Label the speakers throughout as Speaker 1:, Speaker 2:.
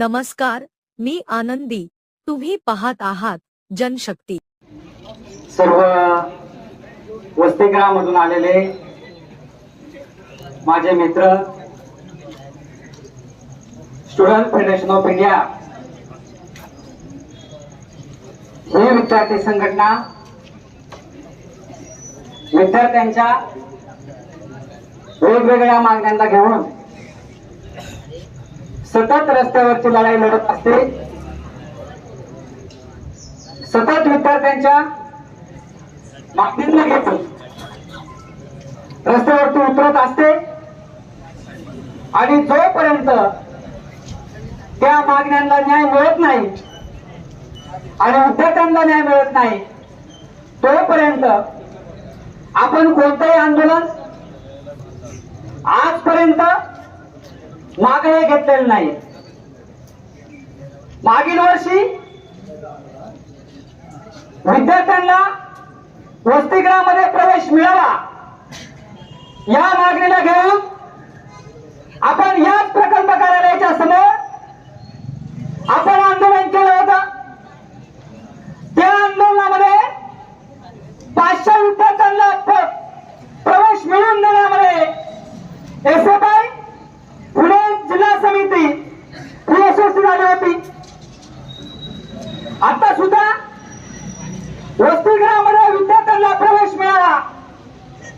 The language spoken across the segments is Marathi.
Speaker 1: नमस्कार मी आनंदी. तुम्ही पाहत आहात जनशक्ती.
Speaker 2: सर्व वसतिगृहामधून आलेले माझे मित्र स्टुडंट फेडरेशन ऑफ इंडिया ही विद्यार्थी संघटना विद्यार्थ्यांच्या वेगवेगळ्या मागण्यांना घेऊन सतत रस्त्यावरची लढाई लढत असते. सतत विद्यार्थ्यांच्या मागणीला घेतो. रस्त्यावरती उतरत असते. आणि जोपर्यंत त्या मागण्यांना न्याय मिळत नाही आणि विद्यार्थ्यांना न्याय मिळत नाही तोपर्यंत आपण कोणतंही आंदोलन आजपर्यंत मागणी घेतलेलं नाही मागील वर्षी विद्यार्थ्यांना वसतिगृहामध्ये प्रवेश मिळावा या मागणीला घेऊन आपण याच प्रकल्प कार्यालयाच्या समोर आपण आंदोलन केलं होतं. त्या आंदोलनामध्ये पाचशे विद्यार्थ्यांना प्रवेश मिळवून देण्यामध्ये एस एफ आय पुणे जिल्हा समिती ही झाली होती. आता सुद्धा वसतिगृहामध्ये विद्यार्थ्यांना प्रवेश मिळावा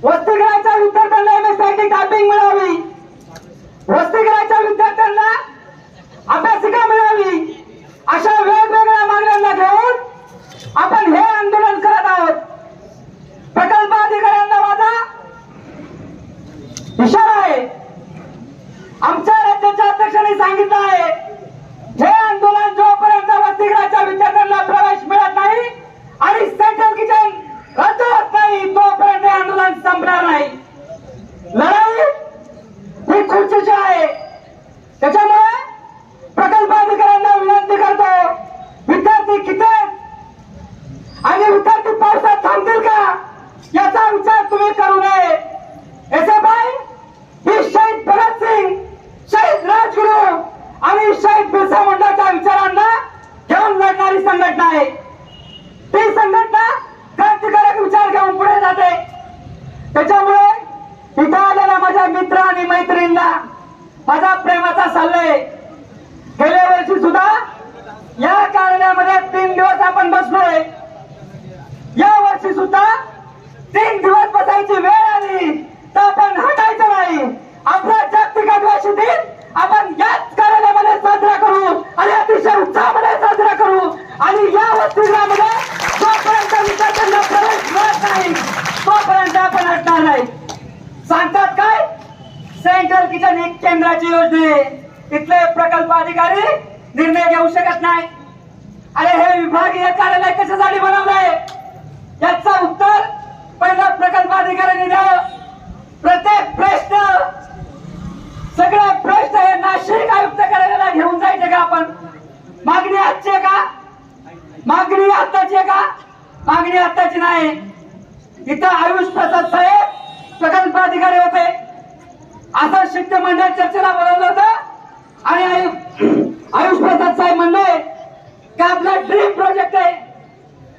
Speaker 2: वसतिगृहाच्या विद्यार्थ्यांना M S I T typing मिळावी. वसतिगृहाच्या विद्यार्थ्यांना अभ्यासिका मिळावी. अशा वेगवेगळ्या मागण्यांना घेऊन आपण हे आंदोलन करत आहोत. प्रकल्प अधिकाऱ्यांना माझा इशारा आहे आमच्या राज्याच्या अध्यक्षांनी सांगितलं आहे हे आंदोलन जोपर्यंत वसतिगृहाच्या विद्यार्थ्यांना प्रवेश मिळत नाही आणि सेंट्रल किचन रद्द होत नाही तोपर्यंत हे आंदोलन संपणार नाही लढाई ही खुर्चीची आहे त्याच्यामुळे प्रकल्प अधिकाऱ्यांना विनंती करतो विद्यार्थी किती आहेत? आणि विद्यार्थी पावसात थांबतील का याचा विचार तुम्ही करू नये एस एफ आय ही शहीद भगत सिंग शहीद राजगुरू आणि शहीद बिरसा मुंडाच्या विचारांना घेऊन लढणारी संघटना आहे ती संघटना क्रांतिकारक विचार घेऊन पुढे जाते त्याच्यामुळे इथं आलेल्या माझ्या मित्र आणि मैत्रिणींना माझा प्रेमाचा सल्ला आहे गेल्या वर्षी सुद्धा या कार्यालयामध्ये तीन दिवस आपण बसलोय या वर्षी सुद्धा तीन दिवस बसायची वेळ आली तर आपण हटायचं नाही आपला जागतिक आदिवासी दिन आपण याच कार्यालयामध्ये साजरा करू आणि अतिशय उत्साहामध्ये साजरा करू आणि या वसतिगृहामध्ये जोपर्यंत विद्यार्थ्यांना प्रवेश मिळत नाही तोपर्यंत आपण हटणार नाही सांगतात काय सेंट्रल केंद्राची योजना. तिथले प्रकल्प अधिकारी निर्णय घेऊ शकत नाही. अरे हे विभागीय कार्यालय कशासाठी बनवलंय? याचं उत्तर पहिला प्रकल्प अधिकाऱ्यांनी द्यावं. प्रत्येक प्रश्न सगळे प्रश्न हे नाशिक आयुक्त कार्यालयाला घेऊन जायचे का आपण? मागणी आजची का? मागणी आत्ताची आहे का? मागणी आत्ताची नाही. इथं आयुष प्रसाद साहेब प्रकल्प अधिकारी होते. असं शिष्टमंडळ चर्चेला बोलवलं होतं. आणि आयुष प्रसाद साहेब म्हणले की आपला ड्रीम प्रोजेक्ट आहे.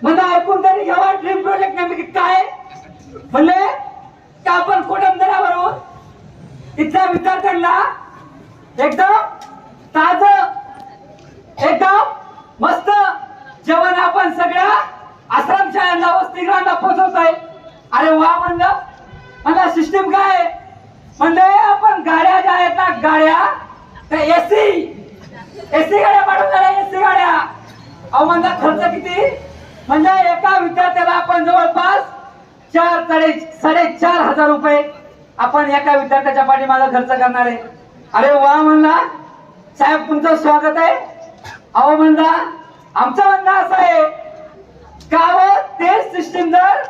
Speaker 2: मला ऐकून तरी घ्यावा ड्रीम प्रोजेक्ट नेमकी काय? म्हणले की आपण कुटुंबराबरोबर इथल्या विद्यार्थ्यांना एकदम ताज एकदम मस्त जेवण आपण सगळ्या आश्रमशाळांना वसतिगृहांना आहे अरे वा म्हणलं. मला सिस्टीम काय म्हणजे म्हणले आपण गाड्या ज्या आहेत ना गाड्या त्या एसी. एसी गाड्या पाठवल्या एसी गाड्या. अहो म्हणजे खर्च किती? म्हणजे एका विद्यार्थ्याला आपण जवळपास चार साडे साडेचार हजार रुपये आपण एका विद्यार्थ्याच्या पाठीमागे खर्च करणार आहे. अरे वा म्हणला साहेब तुमचं स्वागत आहे. अहो म्हणला आमचं म्हणणं असं आहे गावात तेच सिस्टीम जर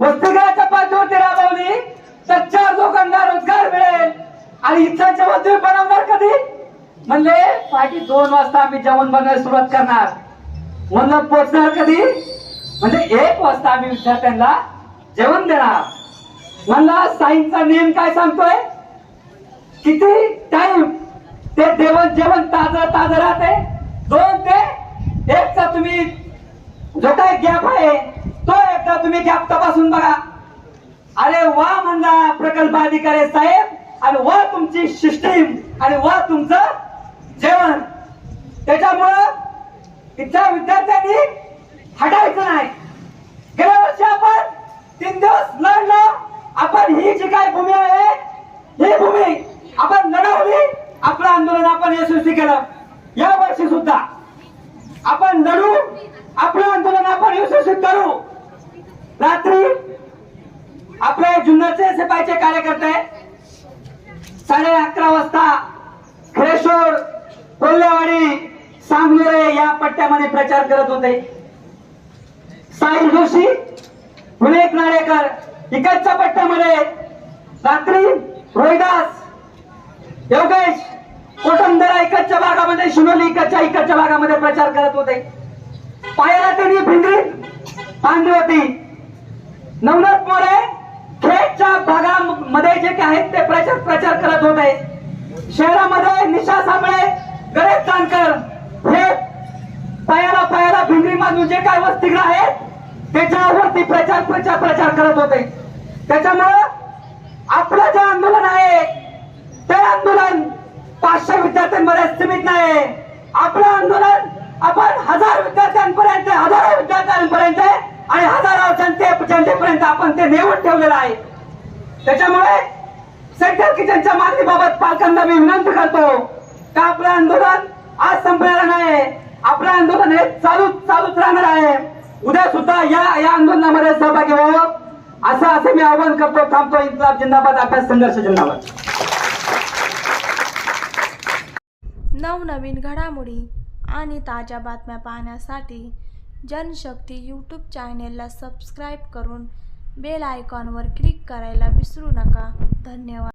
Speaker 2: वस्तुगृहाच्या पाठीवरती राबवली तर चार लोकांना रोजगार मिळेल आणि इथं तुम्ही बनवणार कधी? म्हणले पाठी दोन वाजता आम्ही जेवण बनवायला सुरुवात करणार. म्हणलं पोचणार कधी? म्हणजे एक वाजता आम्ही विद्यार्थ्यांना जेवण देणार. म्हणला साईंचा नियम काय सांगतोय? किती टाइम ते जेवण जेवण ताजं ताजं राहते. दोन ते एकचा तुम्ही जो काय गॅप आहे तो एकदा तुम्ही गॅप तपासून बघा. अरे वा म्हणला प्रकल्प अधिकारी साहेब. आणि वा तुमची सिस्टीम आणि वा तुमचं जेवण. त्याच्यामुळं इथल्या विद्यार्थ्यांनी हटायचं नाही. गेल्या वर्षी आपण तीन दिवस लढलो. आपण ही जी काय भूमी आहे ही भूमी आपण लढवली. आपलं आंदोलन आपण यशस्वी केलं. या वर्षी सुद्धा आपण लढू. आपलं आंदोलन आपण यशस्वी करू. रात्री आपल्या जुन्नरचे सफाईचे कार्यकर्ते साडे अकरा वाजता खरेशोर कोल्हेवाडी सांगलोरे या पट्ट्यामध्ये प्रचार करत होते. साहिल जोशी विवेक नाडेकर इकडच्या पट्ट्यामध्ये रात्री रोहिदास योगेश कोटमदरा इकडच्या भागामध्ये शिनोली इकडच्या इकडच्या भागामध्ये प्रचार करत होते. पायाला त्यांनी भिंगरी बांधली होती. नवनाथ मोरे खेडच्या भागामध्ये जे काही आहेत ते प्रचार प्रचार करत होते. शहरामध्ये निशा साबळे गणेश जानकर हे पायाला पायाला भिंगरी बांधून जे काय वस्तीग्र आहेत त्याच्यावरती प्रचार प्रचार प्रचार करत होते. त्याच्यामुळं आपलं जे आंदोलन आहे ते आंदोलन पाचशे विद्यार्थ्यांमध्ये सीमित नाही. आपलं आंदोलन आपण हजार विद्यार्थ्यांपर्यंत हजारो विद्यार्थ्यांपर्यंत आणि हजारो जनते जनतेपर्यंत आपण ते नेऊन ठेवलेलं आहे. त्याच्यामुळे सेंट्रल किचनच्या मागणीबाबत पालकांना मी विनंती करतो. का आपलं आंदोलन आज संपणार नाही? आपलं आंदोलन हे चालूच चालूच राहणार आहे. उद्या सुद्धा या या आंदोलनामध्ये सहभागी व्हावं असं असं मी आवाहन करतो थांबतो. इन्कलाब जिंदाबाद अभ्यास संघर्ष जिंदाबाद.
Speaker 3: नवनवीन घडामोडी आणि ताज्या बातम्या पाहण्यासाठी जनशक्ती यूट्यूब चॅनेलला सबस्क्राईब करून बेल आयकॉनवर क्लिक करायला विसरू नका. धन्यवाद.